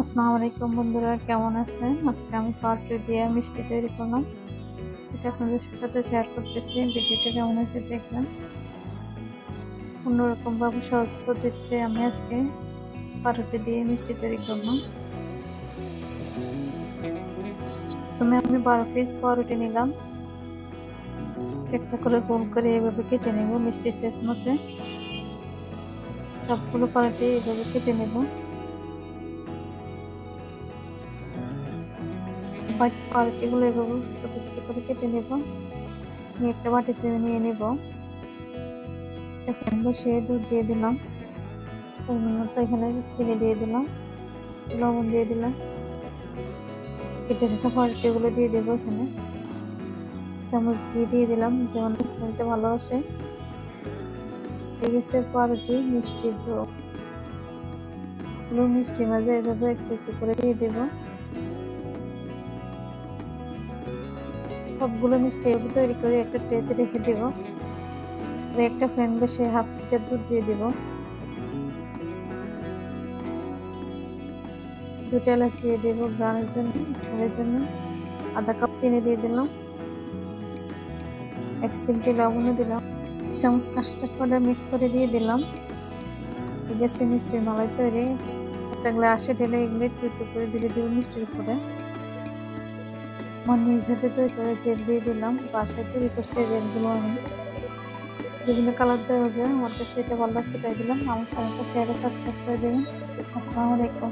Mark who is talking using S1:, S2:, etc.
S1: আসসালামু আলাইকুম বন্ধুরা, কেমন আছেন? আজকে আমি পাউরুটি দিয়ে মিষ্টি তৈরি করলাম। এটা আপনাদের সাথে শেয়ার করতেছি, ভিডিওটা কেমন আছে দেখবেন। অন্যরকম ভাবে সহজ পদ্ধতিতে আমি আজকে পাউরুটি দিয়ে মিষ্টি তৈরি করলাম। প্রথমে আমি বারো পিস পাউরুটি নিলাম। একটা করে গোল করে এভাবে কেটে নেব মিষ্টি শেষ মধ্যে সবগুলো পাউরুটি এভাবে কেটে নেব। বাকি পাউরুটিগুলো এভাবে ছোটো ছোটো করে কেটে নেব। নিয়ে একটা বাটিতে নিয়ে নেব। এখন বসিয়ে দুধ দিয়ে দিলাম। এখানে চিনি দিয়ে দিলাম। লবণ দিয়ে দিলাম। কেটে রাখা পাউরুটিগুলো দিয়ে দেবো এখানে। চামচ ঘি দিয়ে দিলাম যেমন স্মেলটা ভালো আসে। গেছে পাউরুটি মিষ্টি ডো মিষ্টি মাঝে এভাবে একটু একটু করে দিয়ে দেবো। সবগুলো মিষ্টি এভাবে তৈরি করে একটা ট্রেতে রেখে দেবো। একটা ফ্রেন্ড বসে হাফ লিটার দুধ দিয়ে দেবো। দুটো এলাচ দিয়ে দেবো ব্রাউনের জন্য স্মেলের জন্য। আধা কাপ চিনি দিয়ে দিলাম। এক চিমটি লবণও দিলাম। চামচ কাস্টার্ড পাউডার মিক্স করে দিয়ে দিলাম। ঠিক মিষ্টির মালাই তৈরি একটা গ্লাসে ঢেলে এগুলো একটু একটু করে দিলে দেবো মিষ্টির উপরে। আমার নিজ হাতে তৈরি করে জেল দিয়ে দিলাম। বাসায় তৈরি করছে জেলগুলো আমি। বিভিন্ন কালার দেওয়া যায় আমার কাছে এটা ভালো লাগছে, তাই দিলাম। আমার চ্যানেলটা শেয়ারে সাবস্ক্রাইব করে দেবেন। আসসালামু আলাইকুম।